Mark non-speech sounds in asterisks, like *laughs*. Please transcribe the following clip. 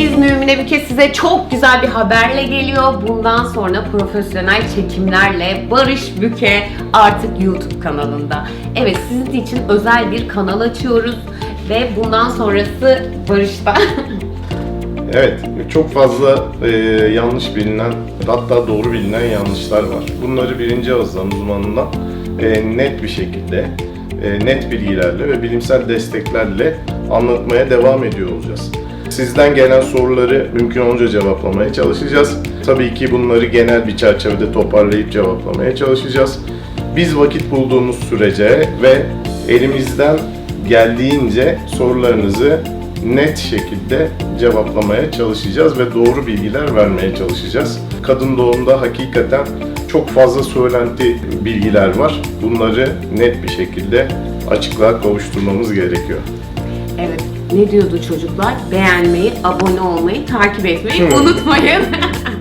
Deniz Mümine Büke size çok güzel bir haberle geliyor. Bundan sonra profesyonel çekimlerle Barış Büke artık YouTube kanalında. Evet sizin için özel bir kanal açıyoruz ve bundan sonrası Barış'ta. *laughs* Evet, çok fazla e, yanlış bilinen, hatta doğru bilinen yanlışlar var. Bunları birinci ağızdan, uzmanından e, net bir şekilde, e, net bilgilerle ve bilimsel desteklerle anlatmaya devam ediyor olacağız. Sizden gelen soruları mümkün olunca cevaplamaya çalışacağız. Tabii ki bunları genel bir çerçevede toparlayıp cevaplamaya çalışacağız. Biz vakit bulduğumuz sürece ve elimizden geldiğince sorularınızı net şekilde cevaplamaya çalışacağız ve doğru bilgiler vermeye çalışacağız. Kadın doğumda hakikaten çok fazla söylenti bilgiler var. Bunları net bir şekilde açıklığa kavuşturmamız gerekiyor. Evet ne diyordu çocuklar? Beğenmeyi, abone olmayı, takip etmeyi Hı. unutmayın. *laughs*